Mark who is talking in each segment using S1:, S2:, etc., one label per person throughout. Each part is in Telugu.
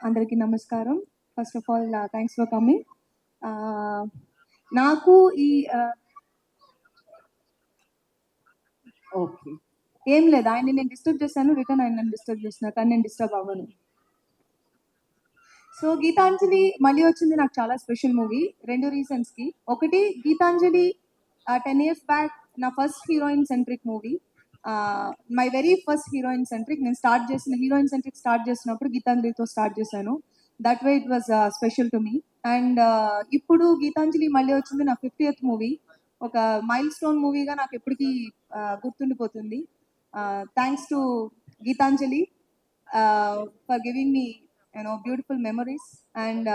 S1: అందరికీ నమస్కారం. First of all thanks for coming నాకు ఈ ఓకే ఏం లేదు. ఆయన నేను డిస్టర్బ్ చేశాను. రిటర్న్ ఆయన నన్ను డిస్టర్బ్ చేస్తున్నా కానీ నేను డిస్టర్బ్ అవ్వను. సో గీతాంజలి మళ్ళీ వచ్చింది. నాకు చాలా స్పెషల్ మూవీ రెండు రీజన్స్కి. ఒకటి గీతాంజలి టెన్ ఇయర్స్ బ్యాక్ నా first heroine centric movie my very first heroine centric నేను స్టార్ట్ చేసిన హీరోయిన్ సెంట్రిక్ స్టార్ట్ చేసినప్పుడు గీతాంజలితో స్టార్ట్ చేశాను. That way it was special to me and ఇప్పుడు గీతాంజలి మళ్ళీ వచ్చింది నా ఫిఫ్టీయత్ మూవీ ఒక మైల్ స్టోన్ మూవీగా నాకు ఎప్పటికీ గుర్తుండిపోతుంది. Thanks to Geethanjali for giving me you know beautiful memories and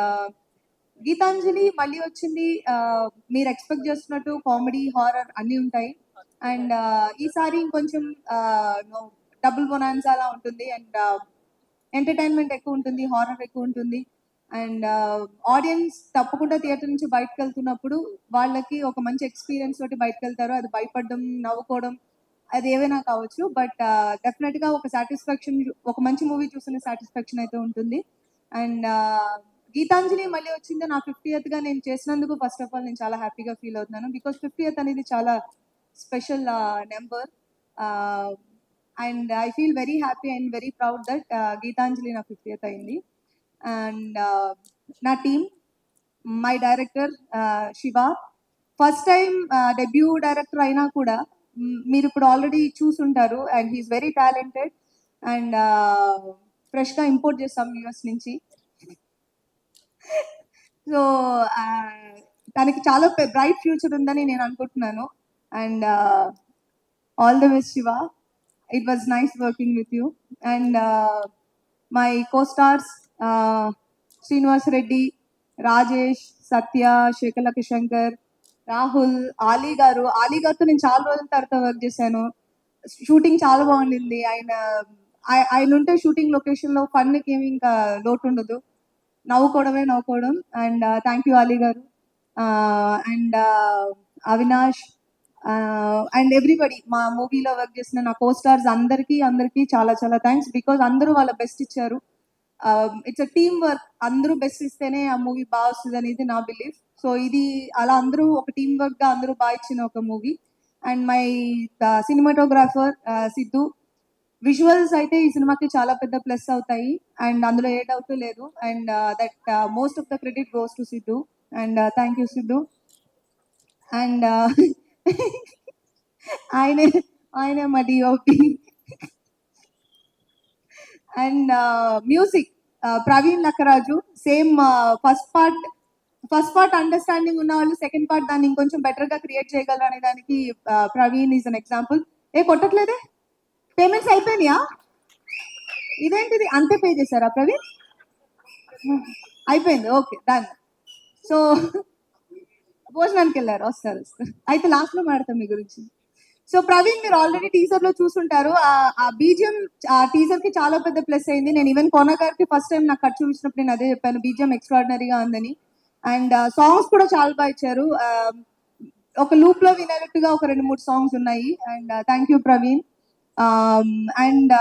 S1: Geethanjali మళ్ళీ వచ్చింది మీరు ఎక్స్పెక్ట్ చేస్తున్నట్టు కామెడీ హారర్ అన్నీ ఉంటాయి. అండ్ uh, ఈసారి ఇంకొంచెం డబుల్ బొనాన్సా అలా ఉంటుంది. అండ్ ఎంటర్టైన్మెంట్ ఎక్కువ ఉంటుంది హారర్ ఎక్కువ ఉంటుంది. అండ్ ఆడియన్స్ తప్పకుండా థియేటర్ నుంచి బయటకు వెళ్తున్నప్పుడు వాళ్ళకి ఒక మంచి ఎక్స్పీరియన్స్ తోటి బయటకు వెళ్తారు అది భయపడడం నవ్వుకోవడం అది ఏవైనా కావచ్చు. బట్ డెఫినెట్గా ఒక సాటిస్ఫాక్షన్ ఒక మంచి మూవీ చూసిన సాటిస్ఫాక్షన్ అయితే ఉంటుంది. అండ్ గీతాంజలి మళ్ళీ వచ్చింది నా ఫిఫ్టీ గా నేను చేసినందుకు ఫస్ట్ ఆఫ్ ఆల్ నేను చాలా హ్యాపీగా ఫీల్ అవుతున్నాను. బికాస్ ఫిఫ్టీ అనేది చాలా special number and I feel very happy and very proud that Geethanjali నా ఫిఫ్టీయత్ అయింది అండ్ నా team my director Shiva first time debut director అయినా కూడా మీరు ఇప్పుడు ఆల్రెడీ చూసుంటారు and he's very talented and ఫ్రెష్గా ఇంపోర్ట్ చేస్తాం యూఎస్ నుంచి సో తనకి చాలా బ్రైట్ ఫ్యూచర్ ఉందని నేను అనుకుంటున్నాను. And all the best Shiva it was nice working with you and my co stars Srinivas Reddy Rajesh Satya శేఖలక Shankar Rahul Ali garu Ali గారితో నేను చాలా రోజుల తర్వాత వర్క్ చేశాను. షూటింగ్ చాలా బాగుండింది. ఆయన ఆయన ఉంటే షూటింగ్ లొకేషన్లో ఫన్ ఏమి ఇంకా లోటు ఉండదు. నవ్వుకోవడమే నవ్వుకోవడం. And thank you Ali garu and Avinash and everybody మా మూవీలో వర్క్ చేసిన నా కో స్టార్స్ అందరికీ అందరికీ చాలా చాలా థ్యాంక్స్ బికాజ్ అందరూ వాళ్ళ బెస్ట్ ఇచ్చారు. ఇట్స్ అ టీమ్ వర్క్ అందరూ బెస్ట్ ఇస్తేనే ఆ మూవీ బాగా వస్తుంది అనేది నా బిలీఫ్ సో ఇది అలా అందరూ ఒక టీమ్ వర్క్గా అందరూ బాగా ఇచ్చిన ఒక movie and my cinematographer Siddhu visuals అయితే ఈ సినిమాకి చాలా పెద్ద ప్లస్ అవుతాయి. అండ్ అందులో ఏ డౌట్ లేదు. And that most of the credit goes to Siddhu. And thank you Siddhu. And ఆయనే ఆయనే మా DOP and music Praveen Lakkaraju same first part first part understanding ఉన్న వాళ్ళు సెకండ్ పార్ట్ దాన్ని ఇంకొంచెం బెటర్గా క్రియేట్ చేయగలరు అనే దానికి ప్రవీణ్ ఈజ్ అన్ ఎగ్జాంపుల్ ఏ కొట్టట్లేదే? పేమెంట్స్ అయిపోయినాయా? ఇదేంటిది? అంతే పే చేశారా ప్రవీణ్ అయిపోయింది ఓకే డన్ సో భోజనానికి వెళ్ళారు వస్తారు వస్తారు అయితే లాస్ట్లో మాడతాం మీ గురించి. సో ప్రవీణ్ మీరు ఆల్రెడీ టీజర్లో చూసుంటారు. ఆ- ఆ బీజియం ఆ టీజర్కి చాలా పెద్ద ప్లస్ అయింది. నేను ఈవెన్ కోన గారికి ఫస్ట్ టైం నాకు కట్ చూపించినప్పుడు నేను అదే చెప్పాను. బీజియం ఎక్స్ట్రాడినరీగా ఉందని. అండ్ సాంగ్స్ కూడా చాలా బాగా ఇచ్చారు. ఒక లూప్లో వినేటట్టుగా ఒక రెండు మూడు సాంగ్స్ ఉన్నాయి. And thank you Praveen. Um, and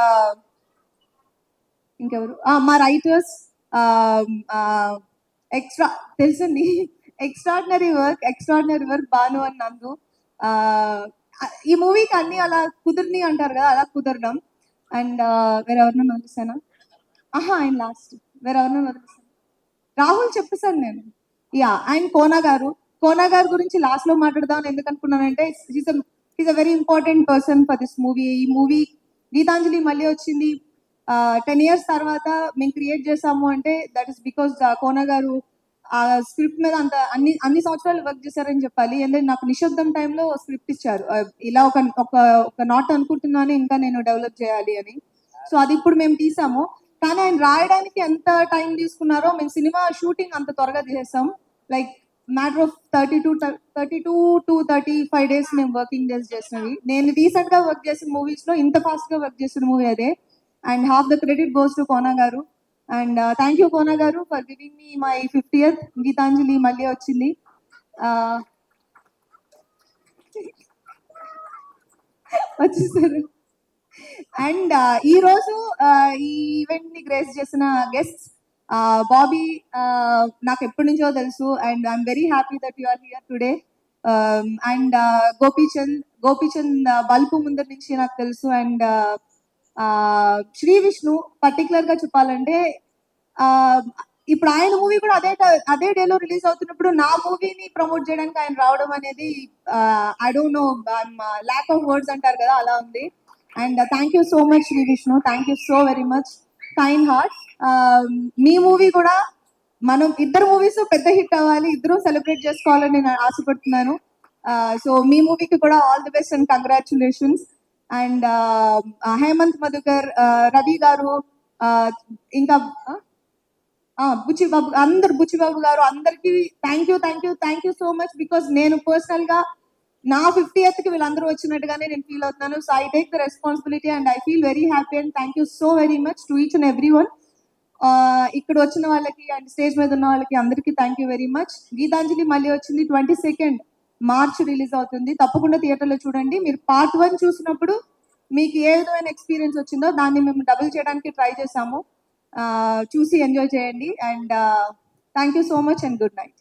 S1: ఇంకెవరు? మా రైటర్స్ ఎక్స్ట్రా తెలుసండి extraordinary work extraordinary work Bhanu అని నందు ఈ మూవీకి అన్ని అలా కుదిరిని అంటారు కదా అలా కుదరడం. అండ్ uh, వేరెవరినో వదిలేసానా ఆహా ఆయన లాస్ట్ వేరెవరినో వదిలేసాను రాహుల్ చెప్పేశాను నేను. యా అండ్ కోనా గారు. కోనా గారి గురించి లాస్ట్లో మాట్లాడదాం ఎందుకు అనుకున్నానంటే is a very important person for this movie ఈ మూవీ గీతాంజలి మళ్ళీ వచ్చింది. Uh, టెన్ ఇయర్స్ తర్వాత మేము క్రియేట్ చేసాము అంటే దట్ ఇస్ బికాస్ కోనా గారు ఆ స్క్రిప్ట్ మీద అంత అన్ని అన్ని సంవత్సరాలు వర్క్ చేశారని చెప్పాలి. ఎందుకంటే నాకు నిశ్శబ్దం టైంలో స్క్రిప్ట్ ఇచ్చారు. ఇలా ఒక ఒక ఒక నాట్ అనుకుంటున్నాను ఇంకా నేను డెవలప్ చేయాలి అని. సో అది ఇప్పుడు మేము తీసాము. కానీ ఆయన రాయడానికి ఎంత టైం తీసుకున్నారో మేము సినిమా షూటింగ్ అంత త్వరగా చేసాం. Like matter of thirty two thirty two to thirty five days మేము వర్కింగ్ డేస్ చేసినవి. నేను రీసెంట్గా వర్క్ చేసిన మూవీస్లో ఇంత ఫాస్ట్గా వర్క్ చేసిన మూవీ అదే. And half the credit goes to Kona garu. And thank you Kona garu for giving me my fiftieth Geethanjali మళ్ళీ వచ్చింది వచ్చేసారు. అండ్ ఈ రోజు ఈ ఈవెంట్ని గ్రేస్ చేసిన గెస్ట్ బాబీ నాకు ఎప్పటి నుంచో తెలుసు. And I'm very happy that you are here today and Gopichand Gopichand bulb ముందర నుంచి నాకు తెలుసు. అండ్ శ్రీ విష్ణు పర్టికులర్గా చెప్పాలంటే ఆ ఇప్పుడు ఆయన మూవీ కూడా అదే అదే డేలో రిలీజ్ అవుతున్నప్పుడు నా మూవీని ప్రమోట్ చేయడానికి ఆయన రావడం అనేది I don't know lack of words అంటారు కదా అలా ఉంది. And thank you so much Shri Vishnu. Thank you so very much kind heart me movie కూడా మనం ఇద్దరు మూవీస్ పెద్ద హిట్ అవ్వాలి ఇద్దరు సెలబ్రేట్ చేసుకోవాలని నేను ఆశపడుతున్నాను. సో మీ మూవీకి కూడా all the best and congratulations and Hemanth Madhukar Ravi garu ఇంకా బుచ్చిబాబు అందరు బుచ్చిబాబు గారు అందరికి thank you thank you thank you so much because నేను పర్సనల్గా నా ఫిఫ్టీ కి వీళ్ళందరూ వచ్చినట్టుగానే నేను ఫీల్ అవుతున్నాను. So I take the responsibility and I feel very happy and thank you so very much to each and every one ఇక్కడ వచ్చిన వాళ్ళకి అండ్ స్టేజ్ మీద ఉన్న వాళ్ళకి అందరికీ thank you very much Geethanjali మళ్ళీ వచ్చింది ట్వంటీ సెకండ్ మార్చ్ రిలీజ్ అవుతుంది. తప్పకుండా థియేటర్లో చూడండి. మీరు పార్ట్ వన్ చూసినప్పుడు మీకు ఏ విధమైన ఎక్స్పీరియన్స్ వచ్చిందో దాన్ని మేము డబుల్ చేయడానికి ట్రై చేసాము చూసి ఎంజాయ్ చేయండి. And thank you so much and good night